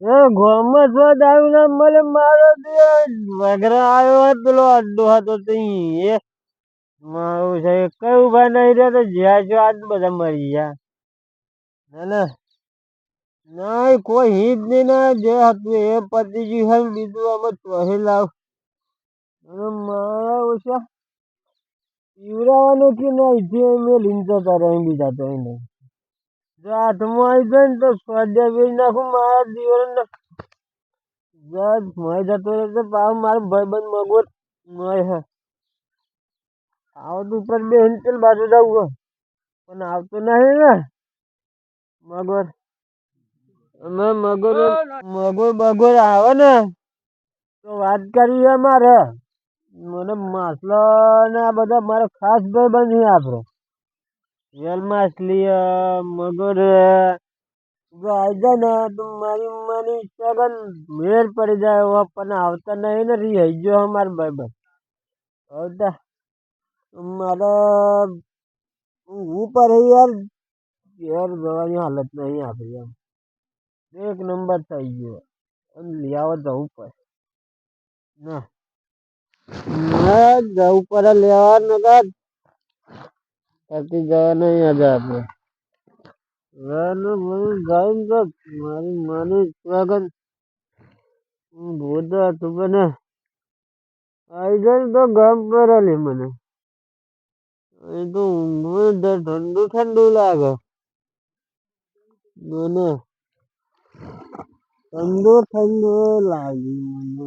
એ ગોમાં જો દારૂ ના મળે મારો વગરા આવ્યો પેલો અડ્ડો હતો એ મારું છે કઈ ઊભા નહીં રહ્યા તો જ્યાં જો આજ બધા મરી ગયા. ના ના. નહીં, કોઈ હિત નહીં ને, જે હતું એ પતિજી છે બીજું અમે ચોહી લાવ. અને મારા ઓછા પીવડાવવાનું કે નહીં, જે મેં લીંચો તારે બીજા તો નહીં જો હાથમાં આવી જાય ને તો સ્વાદ્યા વેચી નાખું મારા દીવરને જજ મોય જતો રહે તો પાવ મારો ભાઈબંધ મગોર મોય હે આવતું ઉપર બે હિંચલ બાજુ જવું પણ આવતો નહીં ને મગર અમે મગર મગર બગોર આવે ને તો વાત કરવી છે મારે મને માછલો ને આ બધા મારા ખાસ ભાઈબંધ છે આપણો માછલી હે, મગર હે. જો આવી જાય ને તો મારી માની સગન મેર પડી જાય એવો પણ આવતા નહીં ને રહી ગયો અમારો ભાઈબંધ. આવતા મારે ઉપર યાર ઘેર જવાની હાલત નહીં આપણી એમ. એક નંબર થઈ ગયો. અને લઈ આવો જવું પડે ના જવું પડે લેવા નગર. ત્યાંથી જવા નહીં જઈને તો મારી માની સ્વાગત ભૂત હતું બને આવી જાય તો ગમ કરેલી મને. એ તો ઊંઘવું ઠંડુ ઠંડુ લાગે. મને ઠંડુ ઠંડુ લાગ્યું મને.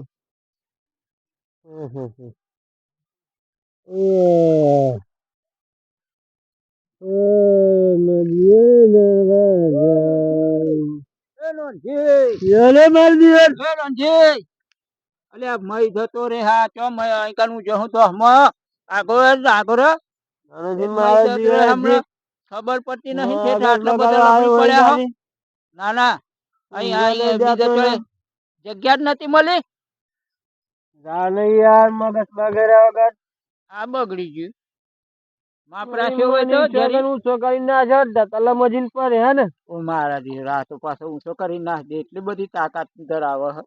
અલ્યા મય જતો રે હા ચો મય અહીંકાનું જહું તો હમ આગો આગો ખબર પડતી નહીં છે આટલા બધા પડ્યા હો. ના ના અહીં અહીં નહીં. જગ્યા જ નથી મળી જાને યાર મગજ બગડ્યા વગર આ બગડી ગયું માપરા છે હોય તો જરી ઊંચો કરી નાખ્યો તલા મજીન પર હે ને. ઓ મારા દી રાતો પાછો ઊંચો કરી નાખ દે એટલી બધી તાકાત ધરાવે હે.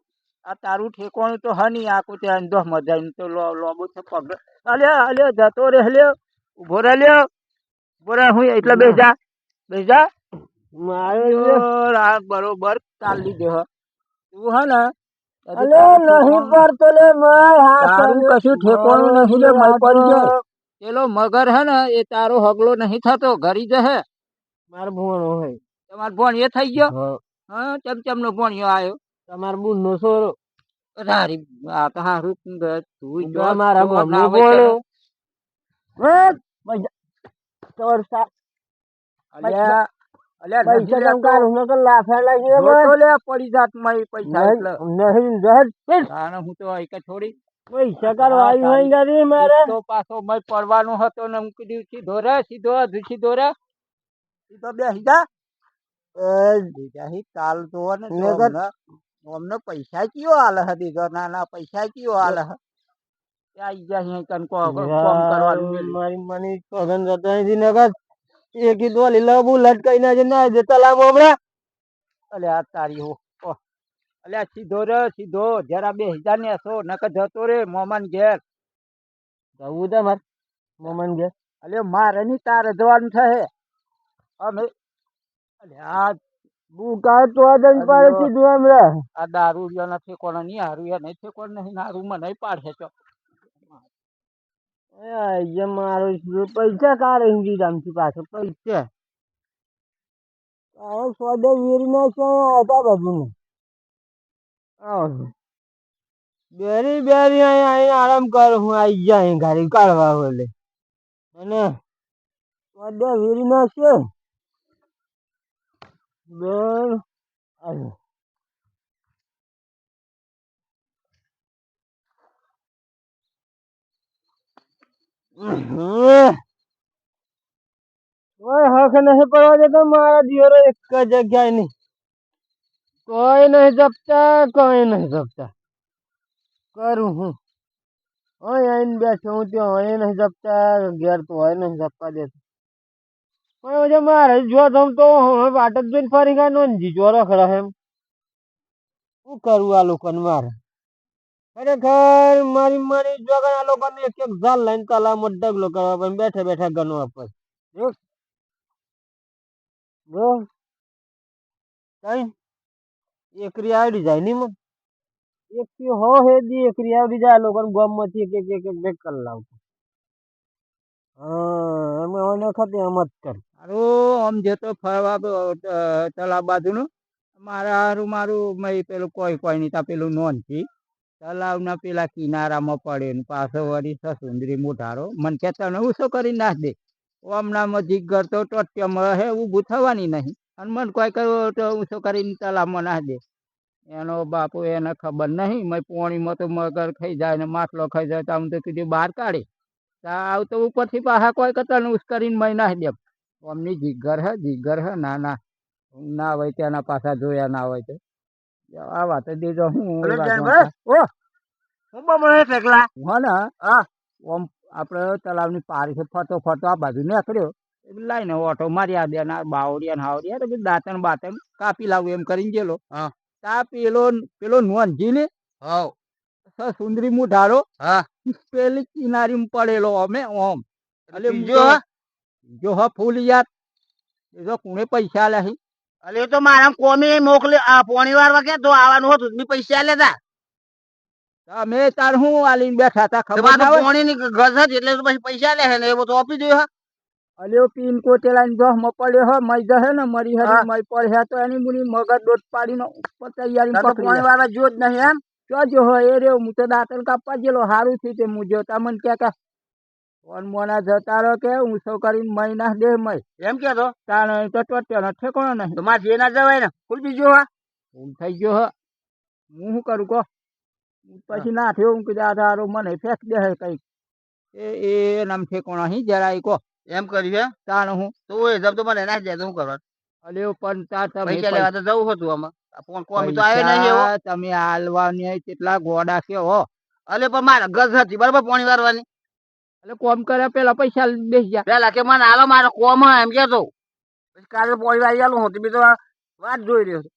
આ તારું ઠેકોણું તો હની આખું ત્યાં દોહ મજા તો લો લોબો છે પગ અલ્યા અલ્યા જતો રે હલ્યો. ઊભો રે લ્યો ઊભો રે હું એટલે બેજા બેજા મારે આ બરોબર ચાલી દે હ. તું હે ને અલે નહીં પડતો લે માર હાથ કશું ઠેકોણું નહીં લે મય પડી જાય પેલો મગર હે ને એ તારો હગલો નહીં થતો ઘરી જશે. મારો ભૂણો હોય તમારો ભોણ એ થઈ ગયો? હા. ચમચમ નો ભોણિયો આવ્યો તમારો બુન નો સોરો તારી આ તો હારું તું જો મારા ભણો ના આવે ચોર સા અલ્યા પડી જાત પૈસા નહીં જહર હું તો એક થોડી પૈસા કરવા આવી હોય ગરી મારે. તો પાછો મય પડવાનો હતો ને હું કીધું સીધો રે સીધો સીધો રે સીધો જા. બીજા કાલ તો ને તો અમને પૈસા કયો હાલ હે દીધો? ના ના પૈસા કયો હાલ કન કોમ કરવાનું મારી મની સોગન જતો અહીંથી નગર. એ કીધું લીલા બુ લટકાઈ ના જતા લાવો હમણાં. અલ્યા તારી હો. અલ્યા સીધો રે સીધો. જરા બે હજાર ને સો નકર જતો રે મોમાન ઘેર. જવું છે માર મમન ઘેર. અલ્યા મારે ની તારે જવાનું છે હે. અમે અલ્યા બુકા તો આદન પાડે અલ્યો. કીધું હમણાં આ દારૂ લ્યો નથી કોણ નહીં હારું યા નહીં કોણ નહીં હારું મને નહીં પાડે છો. એ અહીંયા મારો શું પૈસા કાઢે હિન્દી ગામથી પાછો પૈસા. આ સોદે વીરી ના છે હતા બધું બેરી બેરી અહીંયા અહીં આરામ કર, હું આવી જા અહીં ગાડી કાઢવા બોલે અને સોદે વીરી નાખશે બેન આવ્યો. કોઈ હક નહીં પડવા દેતો, મારા દિયરો એક જગ્યાએ નહીં. કોઈ નહીં જપતા, કોઈ નહીં જપતા. કરું હું. અહીં આવીને બેઠો હું ત્યાં અહીં નહીં જપતા, ઘેર તો હોય નહીં જપવા દેતો. પણ હવે મારે જો તમ તો હવે વાટ જ જોઈને ફરી ગયા નોંધી જીજો રખડે એમ. શું કરવું આ લોકોને મારે? ખરેખર મારી મારી જોગણ આ લોકોને એક એક ઝાલ લઈને તલાવમાં ડગલો કરવા પણ બેઠા બેઠા ગણવા પડે. જો. જો. કઈ? એકરી આવડી જાય નહીં મને. એક થી હો હે દી એકરી આવડી જાય. લોકોને ગામમાંથી એક એક એક એક કરી લાવતો અમે હવે વખતે એમ જ કર. મારું આમ જતો ફરવા બ- ત- તળાવ બાજુનું. મારા હારું મારું, મેં પેલું કોઈ કોઈ નહીં, તા પેલું નોંધથી તલાવના પેલા કિનારામાં પડે ને પાછો વળી સસુંદરી મોઢારો. મને કે, તને ઉસો કરી નાખ દે. હમણાં જીગર તો ટોટિયામાં હે ઊભું થવાની નહીં. અને મને કોઈ કહ્યું તો ઉસો કરીને તલાવમાં ના દે એનો બાપુ એને ખબર નહીં મેં પોણીમાં તો મગર ખાઈ જાય ને માટલો ખાઈ જાય તો આમ તો કીધું બહાર કાઢે. આવ તો ઉપરથી પાછા કોઈ કરતા ઉશ્કરીને ઉસ કરીને મેં નાખી દે અમની જીગર હે જીગર હે ના ના. ના હોય તેના પાછા જોયા ના હોય તો. આ વાત દેજો હું વાત હું? બમણે ફેકલા હા ને હા. ઓમ આપણે તલાવની પારી છે ફરતો ફરતો આ બાજુ નીકળ્યો. લાઈને ઓટો મારી આ બે ના બાવડિયા ને હાવડિયા તો દાંતણ બાતણ કાપી લાવું એમ કરીને ગયેલો. તા પેલો પેલો નોંધી ને હા સુંદરી મુઢારો હા. પેલી કિનારી પડેલો અમે ઓમ. એટલે જો? જો હ? ફૂલ યાર. એ તો કોણે પૈસા લાહી? અલે તો મારા કોમી મોકલે આ પોણી વાર વાગે તો આવવાનું હતું ની પૈસા લેતા તમે તાર હું આલીને બેઠા હતા ખબર ના હોય? પોણી ની ગજ એટલે તો પછી પૈસા લે ને એ તો આપી દઉં હા. અલ્યો પીન કોટેલાની ની જોહ મપડ્યો હો મય જહે ને મરી. હરી મય પર હે તો એની મુની મગર દોટ પાડીને ઉપર તૈયારી પકડી પોણી જો જ નહીં એમ? જો જો હો એ રે હું તો દાંતણ કાપવા ગયેલો હારું થયું તે જોતા તમને કે કે ફોન મોના જતા રહો કે હું સૌ કરી મઈ ના દે મય. એમ કે તો? તાણ તો ટોટ્યો ઠેકોણો નહીં. તો મારે જે ના જવાય ને ફૂલ બીજો હા. હું થઈ ગયો હો. હું શું કરું કહો? પછી ના થયો હું કીધું આ મને ફેંક દે કંઈક. એ એ નામ ઠેકોણો અહીં જરાય કહો. એમ કર્યું છે? તાણ હું. તો એ જબ તો મને ના જાય તો કરવાનું? અલે પણ તા તમે પૈસા લેવા તો જવું હતું આમાં. ફોન કોમી તો આવે નહીં એવો. તમે હાલવાની કેટલા ગોડા કે હો. અલે પણ મારે ગજ હતી બરાબર પોણી વારવાની. એટલે કોમ કરે પેલા પૈસા બેસી જા. પેલા કે મને હાલો મારો કોમ એમ કે તો પછી કાલે પોણી વારી આલું હું તો બીજો વાત જોઈ રહ્યો છું.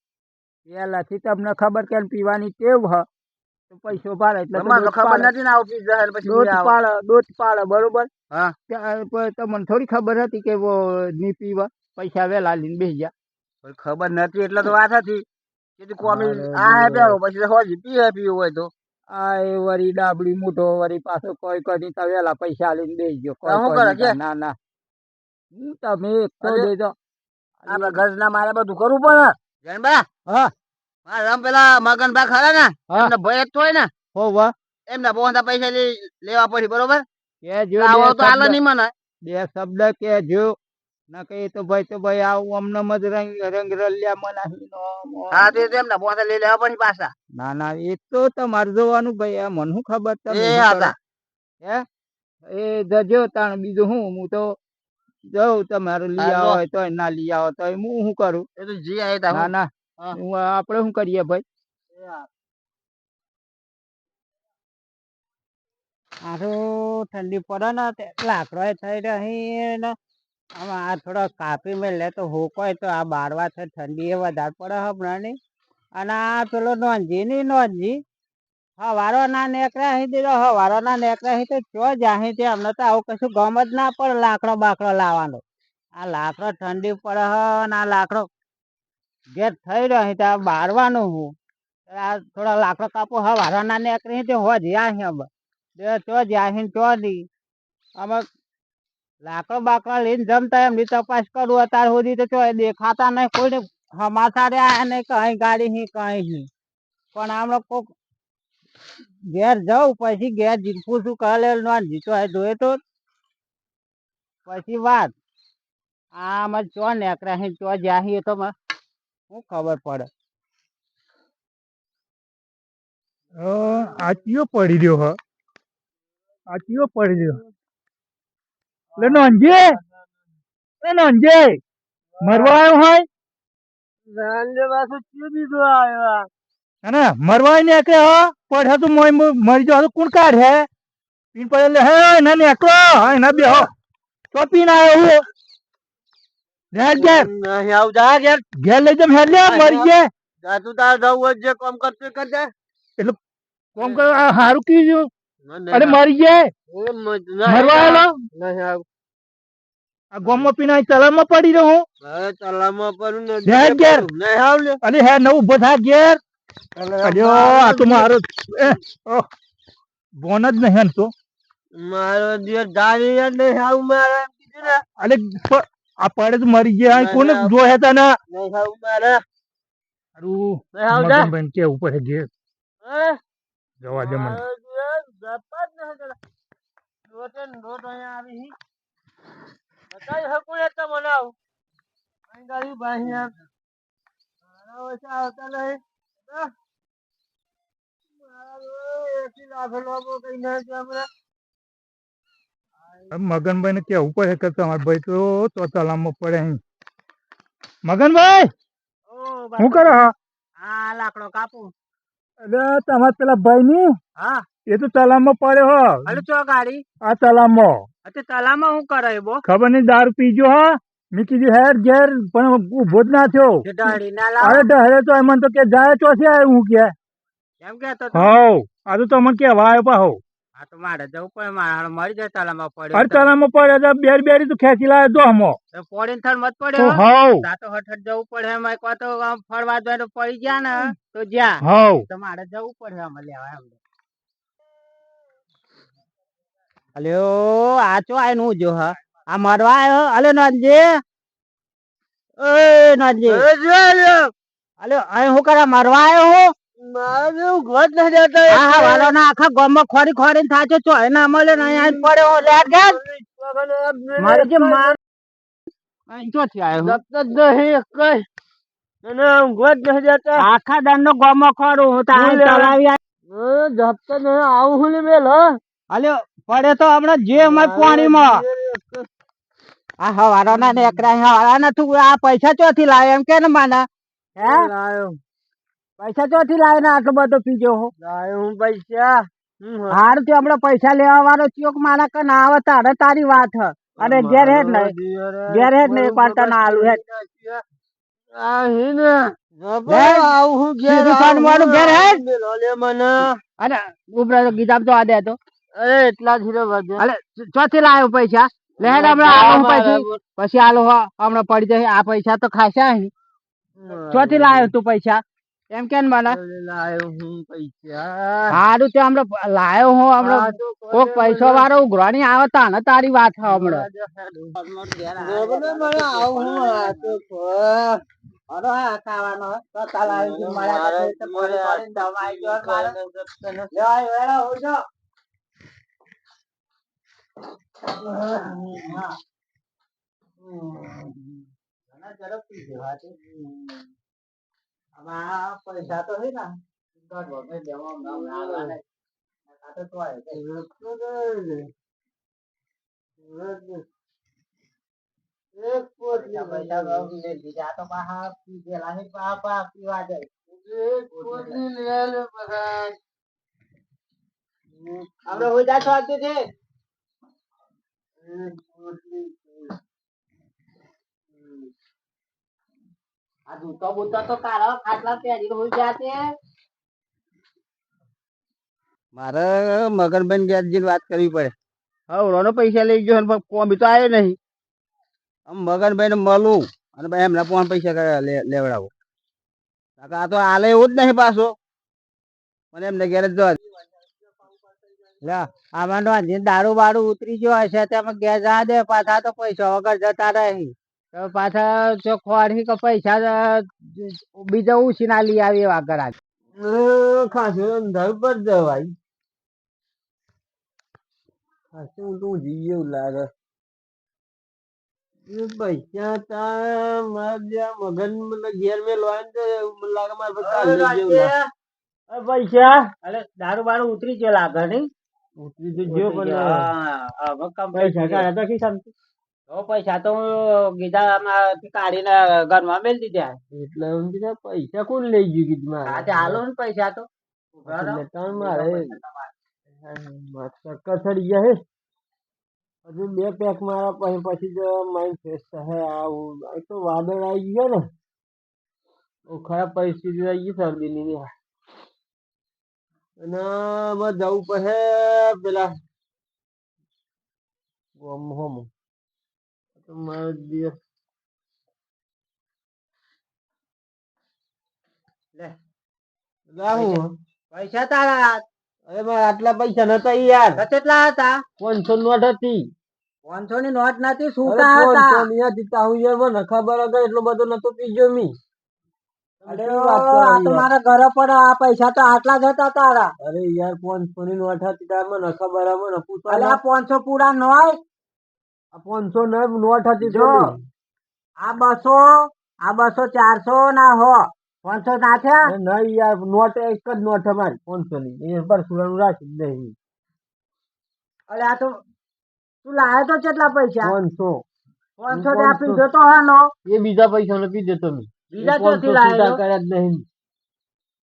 પેલાથી તમને ખબર કે પીવાની ટેવ હ. પૈસો પાડે એટલે ખબર નથી ને આવું પીઝા પછી દોટ મેં દોટ પાડે બરોબર? હા. તમને થોડી ખબર હતી કે ની પીવા પૈસા વેલા લઈને બેસી પછી ખબર નથી એટલે તો વાત હતી. કીધું કોમી આ હે. પેલો પછી હોજી પી હે પીવું હોય તો. આ એ વરી ડાબડી મોટો વરી પાછો કોઈ કોઈ તો વેલા પૈસા લઈને બેસી ગયો. કોઈ શું કરે છે ના ના. હું તમે એક તો. દેજો આપડે ના મારે બધું કરવું પડે. જનબા હા. મારે પેલા પેલા મગનભા ખરા ને. એમને ભય જ હોય ને. હો વાહ. એમના બોંધા પૈસા લેવા પડી બરોબર? કે જો આવો તો હાલે નહીં મને બે શબ્દ કે જો ના કે તો ભાઈ તો ભાઈ આવું અમને જ રંગ રંગ રલ્યા મનાહી નો હા તે એમના પોતા લઈ લેવા પડી પાછા. ના ના એ તો તમારે જોવાનું ભાઈ આ મને શું ખબર તમે એ હતા. હે? એ જજો તાણ બીજું હું હું તો જઉં તમારે લઈ આવો હોય તો ના લઈ આવો તો હું શું કરું? એ તો જી આયા તા ના ના. આપણે શું કરીએ ભાઈ? ઠંડી પડે ને લાકડો થઈ રહી ને. આમાં આ થોડો કાપી મેલે તો હોય તો આ બારવા છે ઠંડી એ વધારે પડે હમણાં ની અને આ પેલો નોંધી ની નોંધી હવારો ના નેકળે અહીં દીધો હવારો ના નેકળે અહીં તો ચો જાહી તે અમને તો આવું કશું ગમ જ ના પડે લાકડો બાકડો લાવવાનો. આ લાકડો ઠંડી પડે હ ને આ લાકડો ઘેર થઈ રહ્યો ત્યાં બારવાનું હું. આ થોડા લાકડો કાપો હવારો ના નીકળી તે હો જ્યાં અમે. બે ચો જાહીન તો દી અમે લાકડો બાકડો લઈને જમતા એમની તપાસ કરું, અત્યાર સુધી તો ચોય દેખાતા નહીં, કોઈને હમાતા આયા નહીં કઈ ગાડી હી કઈ હી પણ આમણે કોક ઘેર જાઉં, પછી ઘેર જીતવું શું નોન જીતો જોયે તો. પછી વાત. આમાં ચો નીકળ્યા હી ચો જ્યાં હી તો શું ખબર પડે. આચીઓ પડી રહ્યો હ. આચીઓ પડી રહ્યો. લે નોંજે લે નોંજે મરવા આવ્યો હોય? રાંજે પાછું ચીયો દીધો આવ્યો. અને મરવા ને કે હ. પડે તો મોય મરી જો તો કોણ કાઢે? પીન પડે લે હે ના ને એકલો હા ના બેહો. તો પીન આવ્યો હું. જા ઘેર નહીં આવું જા ઘેર. ઘેર લઈ જમ લે મરી જા તું તાર જવું હોય જે કામ કરતું એ કરજે. કોમ કર હારું અરે મરી મરવા નહીં આવું. આ ગોમમાં પીના તળાવમાં પડી રહું હવે તલાવમાં પડું ને જા ઘેર. નહીં આવ લે. અરે હે નવું ઊભો થા ઘેર. અલ્યો આ તો મારો બોન જ નહીં તો. મારો દિવસ દાડી નહીં આવું મારે. અરે પ- આ પડે તો મરી ગયા કોને જોયા ના, ના. હારું કેવું પડે ઘેર હે? જવા દે મને કરે. રોટે અહીંયા આવી બતાવી શકું ને તો મને આવું. અહીં ગાડી બાહી મારા ઓછા આવતા નહીં. હા? એસી લાખ કઈ ના. મગનભાઈ ને કેવું પડે કે તમારા ભાઈ તો તો તલાવમાં પડે અહીં. મગનભાઈ! શું કરો હો? લાકડો કાપું. એટલે તમારા પેલા ભાઈ ની હા. એ તો તલાવમાં પડ્યો હો. અરે ચો ગાડી? આ તલાવમાં અતે તલામાં હું કરે બો? ખબર નહીં દારૂ પીજો હા. મેં કીધું હેર ઘેર પણ ઊભો જ ના થયો. જે અરે ડહરે તો એમ તો કે જાય ચોથી આવ્યો હું કે. એમ કે તો? હવ આ તો તમને કેવા આવ્યો પાહો આ તો મારે જવું પડે મારે મરી જાય તલામાં અરે પડ્યો તો. તો બેરી બેરી તો ખેંચી લાવ્યો દોહમાં તો પોડીને થડ મત તો પડ્યો તો હઠ હઠ જવું પડે એમ એક તો આમ ફરવા જાય તો પડી ગયા ને તો જ્યાં. હવ. તો મારે જવું પડે આમ લેવા એમ. અલ્યો આ ચો આયનું જો હા? આ મરવા આયો અલે નજે એ લ્યો. અલ્યો અહીં હું કરે મરવા આવ્યો હું? મારે જેવું ઘર જતા હા હા વાલો ના આખા ગામમાં ખોરી ખોરી થાચો ચો એના મળે ને અહીં પડ્યો હું ગેસ મારી જે માર અહીં ચોથી આવ્યો હું. નહીં કઈ? અને ઊંઘવા જ જતા આખા દાન નો ગામમાં ખોરું હું તો ચલાવી આવું હું મેલ અલ્યો પડે તો હમણાં જે અમાર પાણીમાં. આ હવારો ના નેકરા હવારા ના તું આ પૈસા ચોથી લાવે એમ કે ને માના? હે લાયો. પૈસા ચોથી લાવે ને આટલો બધો પીજો હો? લાયો હું પૈસા. હાર તે હમણાં પૈસા લેવા વાળો ચોક મારા કે ના આવે તારે તારી વાત હ. અને ઘેર હેડ ને. ઘેર હેડ ને એક વાર તને આલુ હેડ. પછી. આલો હો હમણાં પડી જાય આ પૈસા તો ખાસા ચોથી લાવ્યો તું પૈસા. એમ કેમ મને લાયો હું પૈસા. હારું તે હમણાં લાયો હું હમણાં. કોક પૈસો વાળો ઉઘરાણી આવે તાને તારી વાત છે હમણાં. ને મને આવું હું અરે હા ખાવાનો હે. મારા તો મારે મારે. વેળા હા. છે. આમાં પૈસા તો છે ને દોઢ વખત દેવા હમણાં આલવા નહીં. આ તો છે. જપતો નથી. એક પોટલી પૈસા બહુ લઈ લીધા. તો પાછા પીધેલા છે. પા- પા પીવા જાય. એક પોટલી લે લે પરાગ. આપણે હોય જા શાંતિથી. એક પોટલી આ જૂતો બૂતો તો કાઢો ખાટલા પહેરીને હોય જાતે મારે મગનબેન ઘેર જઈને વાત કરવી પડે. હા રોનો પૈસા લઈ ગયો પણ કોમી તો આવ્યો નહીં. આમ મગનભાઈ ને મળું અને ભાઈ એમના પણ પૈસા લેવડાવો. કાકા આ તો આલે એવું જ નહીં પાછો. મને એમને ઘેર જ જવા આમાં તો દારૂ બારૂ ઉતરી ગયો હશે ત્યાં ઘેર જવા દે પાછા તો પૈસા વગર જતા રહી. તો પાછા જો ખોરી કે પૈસા બીજા ઉછીના લઈ આવી એવા કરા ખાસું અંધારું પર જવાય ખાસું તું જીવ લાગે. પૈસા તા મારા મગન મને ઘેર મેલો આવીને લાગે મારે પાસે અરે દારૂ બારૂ ઉતરી ગયો લાગે નહીં? ઉતરી તો ગયો પણ પૈસા કાઢ્યા તો શી સમજુ? પૈસા તો હું ગીધામાંથી કાઢીને ઘરમાં મેલ દીધા. એટલે કીધા પૈસા કોણ લઈ ગયું કીધું મારે? આજે હાલો ને પૈસા તો. મારે ચક્કર ચડી ગયા હે. હજુ બે પેક મારા પછી પછી જ માઇન્ડ ફ્રેશ થશે આવું. તો વાદળ આવી ગયો ને. બહુ ખરાબ પરિસ્થિતિ આવી ગઈ શરદીની અને જવું પડે પેલા. ગોમ હોમ. દિવસ લે. લાવું પૈસા તારા અરે મારા આટલા પૈસા નતા યાર. કેટલા હતા? પાંચસો નોટ હતી. પાંચસો ની નોટ નથી અરે છૂટા પાંચસો ની હતી તાહુ યાર મને ખબર વગર એટલો બધો નતો પીજો મી. મારા ઘરે પડે આ પૈસા તો આટલા જ હતા તારા. અરે યાર પાંચસો ની નોટ હતી તાર મને ખબર મને પૂછવા પાંચસો પૂરા ન હોય પાંચસો નોટ હતી જો. આ બસો આ બસો ચારસો ના હો. પાંચસો ના થયા? નહીં યાર નોટ એક જ નોટ અમારી પાંચસો ની એ પર સુરાનું રાખી નહીં અરે આ તો તું લાયો તો કેટલા પૈસા? પાંચસો. પાંચસો ને આપી તો હાનો. એ બીજા પૈસા નો પીધો તમે બીજા ક્યાંથી? છૂટા કર્યા જ નહીં.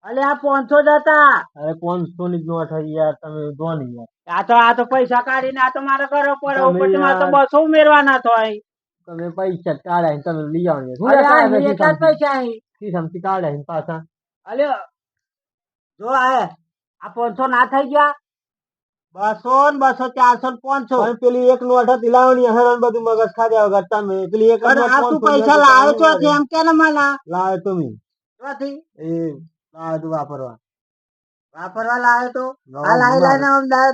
અલે આ પાંચસો જ હતા. અરે પાંચસો ની જ નોટ હતી યાર તમે જો ને યાર. આ તો આ તો પૈસા કાઢીને આ તો મારા ઘરે ઉપરથી મારે તો. બસો ઉમેરવાના થાય તમે પૈસા કાઢ્યા તમે લઈ આવો ને. શું પૈસા અહીં. ખિસ્સામાંથી કાઢ્યા ને પાછા. અલે જો આ આ પાંચસો ના થઈ ગયા. બસો ને બસો ચારસો ને પાંચસો. પેલી એક નોટ હતી લાવણી હેરાન બધું મગજ ખાધા વગર. તમે પેલી એક આ તું પૈસા લાવો લાવ્યો છો એમ કે ને મને? લાવ્યો તમે નથી એ લાવ્યો તું વાપરવા. વાપરવા લાવે તો? આ લાઈ. લાઈને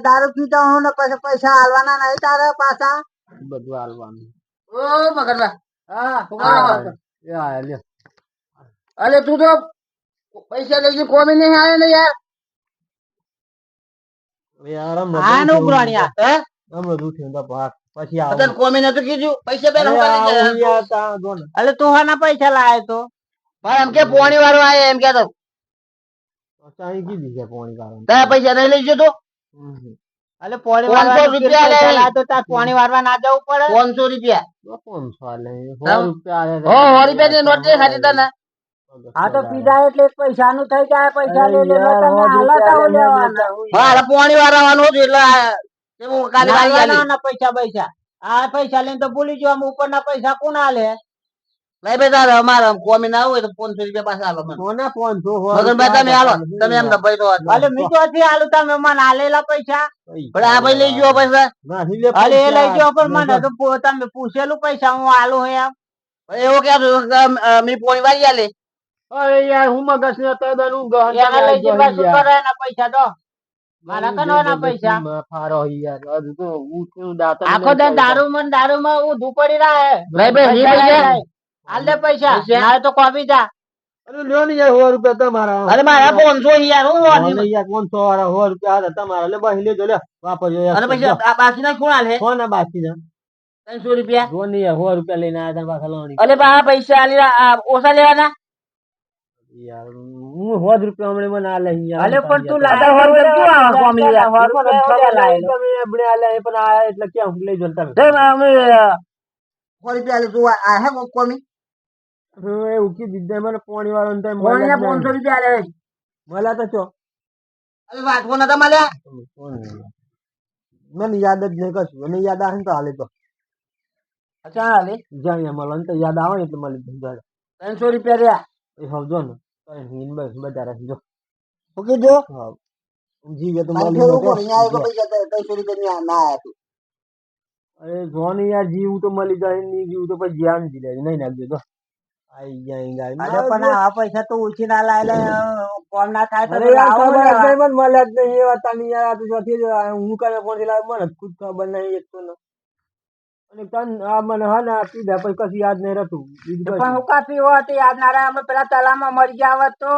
દારૂ પીતો હું ને પછી પૈસા હાલવાના નહીં તારે પાછા? બધું હાલવાનું. ઓ મગનભાઈ હા. અલે તું તો પૈસા લઈને કોમી નહીં આવે ને યાર? પૈસા અરે યાર તા પણ એમ કે પોણી વાળો આવે એમ કે તો ચાણી કીધી છે પોણી વાળાને. તારા પૈસા નહીં લઈ જતો હમ. અલે પોણી પાંચસો વાળવાનો રૂપિયા પૈસા લે. લાવ્યો તો તાર પોણી વાળવા ના જવું પડે પાંચસો રૂપિયા તો પાંચસો આલે. સો હા? રૂપિયા આલે. હો સો રૂપિયાની નોટ છે ખાલી તને આ તો પીધા એટલે પૈસા નું થઈ જાય પૈસા અરે લઈ લે યાર, તમે સો હાલત રૂપિયા આવું આલે, લેવાના હું મારે પોણી વાળવાનું હતું એટલે આ તે હું કાલે વાળી આલી. લાવવાના પૈસા પૈસા આ પૈસા લઈને તો ભૂલી જો આમ ઉપરના પૈસા કોણ આલે લઈ બે તારે અમારે કોમી ના હોય તો પાંચસો રૂપિયા પાછા આલો મને. સોના પાંચસો, મગન ભાઈ તમે આલો તમે એમને ભાઈ તો અલે મીઠો થી આલુ તમે મને આલેલા પૈસા. પણ આ ભાઈ લઈ ગયો પૈસા. નાખી એ લઈ ગયો પણ મને તો તમે પૂછેલું પૈસા હું આલુ હે એમ. એવો એવું મી પોણી વાળી આલે. અરે યાર હું મગસ ને હતો તો હું ગહન એના લઈ જવા શું કરે પૈસા તો. મારા કનવાના પૈસા. માં ફારો યાર હજુ તો ચાલતા. દારૂ મન દારૂ માં હું પડી રહ્યા ભાઈ ભાઈ. હાલ દે પૈસા પૈસા? ના તો કોફી જા અરે લ્યો ને યાર 100 રૂપિયા તમારા અરે મારા પાંચસો યાર હું વાળી યાર પાંચસો વાળા 100 રૂપિયા હતા તમારા લે બસ લેજો લે વાપરજો યાર. અને પછી આ બાકી ના કોણ આલે સોના બાકી ના ત્રણસો રૂપિયા જો ને યાર 100 રૂપિયા લઈને આયા તા પાછા લાવણી. અરે બા આ પૈસા આલી આ ઓછા લેવાના યાર હું 100 રૂપિયા હમણાં મને આલે યાર. અલે પણ તું લાતા લાય સો રૂપિયા શું આવે કોમી યાર? સો રૂપિયા લાય. તમે આપણે આલે પણ આ એટલે ક્યાં લઈ જો ને તમે તે અમે 100 રૂપિયા લે તું આ હે કોમી હું એવું કીધું મને પોણી વાળો ને તમે પોણી મળ્યા જ પાંચસો નહીં. રૂપિયા આલે મળ્યા તો છો. અરે વાટકો નતા મળ્યા? મને યાદ જ નહીં કશું. મને યાદ આવે તો હાલે તો. અચ્છા અહીંયા ને તો યાદ આવે ને એટલે મળી જાય. ત્રણસો રૂપિયા રહ્યા. એ સમજો ને. બસ બધા રાખજો ઓકે જો હા. જીવે તો મળી અરે જો ને યાર જીવ તો મળી જાય નહીં જીવ તો પછી જ્ઞાન જાય. નહીં નાખજો તો પણ આ પૈસા તો ઓછી ના લાય કોમ ના થાય તો જ નહીં યાર આ આ હું કોણથી મને ખુદ ખબર નહીં એક તો અને તન આ મને હા ને આ પીધા પછી કશું યાદ નહીં રહેતું. પણ હું કા પીવો યાદ ના રહે અમે પેલા તલામાં મરી ગયા હોત તો.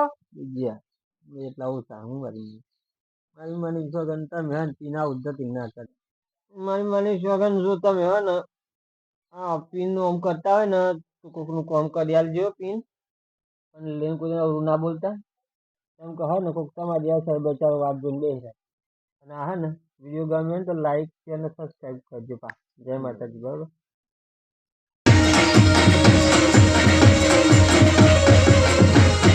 એટલા હું મરી ગયો મારી મને સોગન તમે હે પીના ઉદ્ધતિ ના કરે. મારી મને સોગન જો તમે હે ને હા પીન આમ કરતા હોય ને તો કોકનું કામ કરી આલજો પીન. અને લઈને કોઈ અવરું ના બોલતા. એમ કહો ને કોક તમારી આ સાહેબ બચારો વાત જોઈને બેસે અને આ હે ને, વીડિયો ગમ્યો ને તો લાઈક શેર અને સબસ્ક્રાઈબ કરજો પા જય માતાજી, બરાબર?